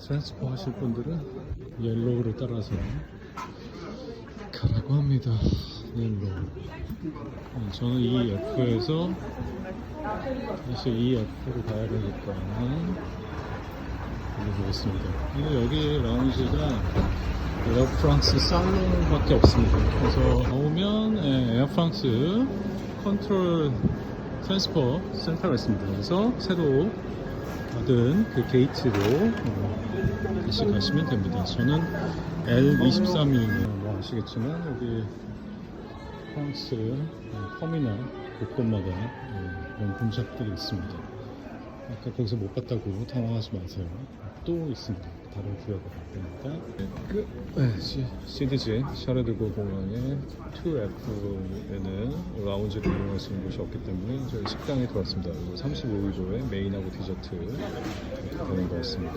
트랜스포 하실 분들은 옐로우를 따라서 가라고 합니다. 옐로우. 어, 저는 이 F에서 사실 이 F로 가야 되니까 올려보겠습니다. 근데 여기 라운지가 에어프랑스 살롱밖에 없습니다. 그래서 나오면 예, 에어프랑스 컨트롤 트랜스퍼 센터가 있습니다. 그래서 새로 받은 그 게이트로 어, 다시 가시면 됩니다. 저는 L23이에요. 뭐 아시겠지만 여기 프랑스 어, 터미널 곳곳마다 어, 이런 공작들이 있습니다. 아까 거기서 못 봤다고 당황하지 마세요. 또 있습니다. 다른 구역을 갈 테니까. 그, 네, 시, CDG 샤르드 고 공항의 2F에는 라운지를 이용할 수 있는 곳이 없기 때문에 저희 식당에 들어왔습니다. 그리고 35유로에 메인하고 디저트 되는 것 같습니다.